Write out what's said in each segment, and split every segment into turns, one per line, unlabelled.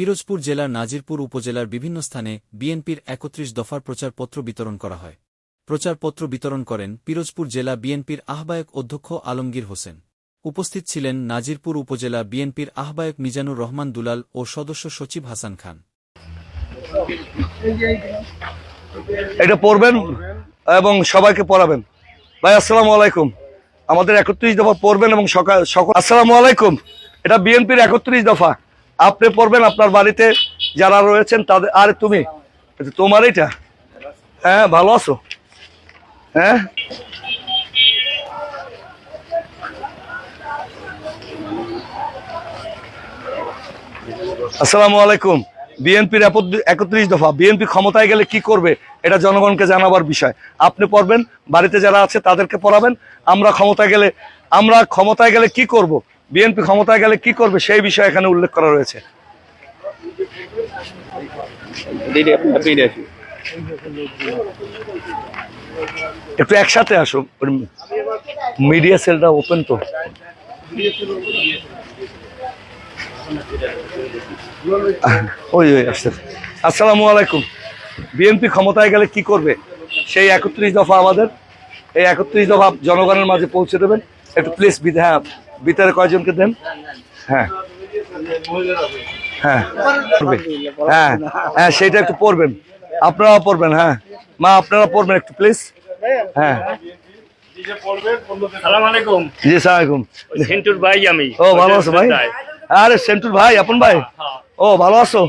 পিরোজপুর জেলার নাজিরপুর উপজেলার বিভিন্ন স্থানে বিএনপির একত্রিশ দফার প্রচারপত্র বিতরণ করা হয়। প্রচারপত্র বিতরণ করেন পিরোজপুর জেলা বিএনপির আহ্বায়ক অধ্যক্ষ আলমগীর হোসেন। উপস্থিত ছিলেন নাজিরপুর উপজেলা বিএনপির আহ্বায়ক মিজানুর রহমান দুলাল ও সদস্য সচিব হাসান খান।
এটা পড়বেন এবং সবাইকে পড়াবেন। ভাই, আসসালামু আলাইকুম। আমাদের একত্রিশ দফা পড়বেন এবং সকাল সকল আসসালামু আলাইকুম। এটা বিএনপির একত্রিশ দফা। আপনি পড়বেন আপনার বাড়িতে যারা রয়েছেন তাদের আরে তুমি তোমার এটা হ্যাঁ ভালো আছো? হ্যাঁ? আসসালামু আলাইকুম। বিএনপির একত্রিশ দফা। বিএনপি ক্ষমতায় গেলে কি করবে? এটা জনগণকে জানাবার বিষয়। আপনি পড়বেন, বাড়িতে যারা আছে তাদেরকে পড়াবেন। আমরা ক্ষমতায় গেলে আমরা ক্ষমতায় গেলে কি করব? বিএনপি ক্ষমতায় গেলে কি করবে সেই বিষয়ে এখানে উল্লেখ করা রয়েছে। একটু একসাথে আসো মিডিয়া সেলটা ওপেন তো। ওই ওই আসতে আসসালামু আলাইকুম। বিএনপি ক্ষমতায় গেলে কি করবে? সেই একত্রিশ দফা আমাদের। এই একত্রিশ দফা জনগণের মাঝে পৌঁছে দেবেন। একটু প্লিজ হ্যাঁ ভিতরে কয়জনকে দেন? হ্যাঁ। হ্যাঁ। হ্যাঁ। হ্যাঁ সেইটা একটু পড়বেন আপনারাও পড়বেন হ্যাঁ। মা আপনারা পড়বেন একটু প্লিজ হ্যাঁ। জি সালামালাইকুম
সেন্টুর ভাই আমি।
ও ভালো আছো ভাই? আরে সেন্টুর ভাই আপন ভাই? ও ভালো আছো?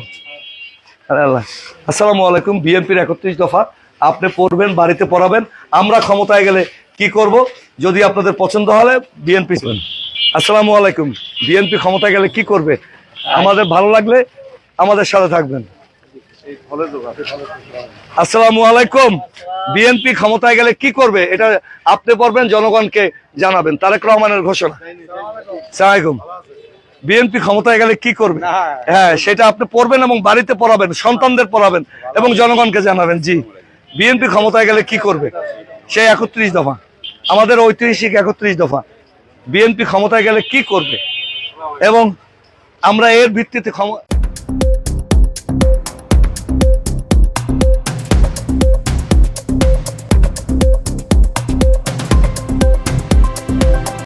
আল্লাহ। আসসালামু আলাইকুম বিএনপির একত্রিশ দফা। আপনি পড়বেন বাড়িতে পড়াবেন। আমরা ক্ষমতায় গেলে কি করব? যদি আপনাদের পছন্দ হলে বিএনপি আসসালামু আলাইকুম। বিএনপি ক্ষমতায় গেলে কি করবে? আমাদের ভালো লাগলে আমাদের সাথে থাকবেন। আসসালামু আলাইকুম। বিএনপি ক্ষমতায় গেলে কি করবে? এটা আপনি পড়বেন জনগণকে জানাবেন। তারেক রহমানের ঘোষণা। সালামালাইকুম। বিএনপি ক্ষমতায় গেলে কি করবে? হ্যাঁ সেটা আপনি পড়বেন এবং বাড়িতে পড়াবেন সন্তানদের পড়াবেন এবং জনগণকে জানাবেন জি। বিএনপি ক্ষমতায় গেলে কি করবে? সেই একত্রিশ দফা। আমাদের ঐতিহাসিক একত্রিশ দফা। বিএনপি ক্ষমতায় গেলে কি করবে? এবং আমরা এর ভিত্তিতে ক্ষম-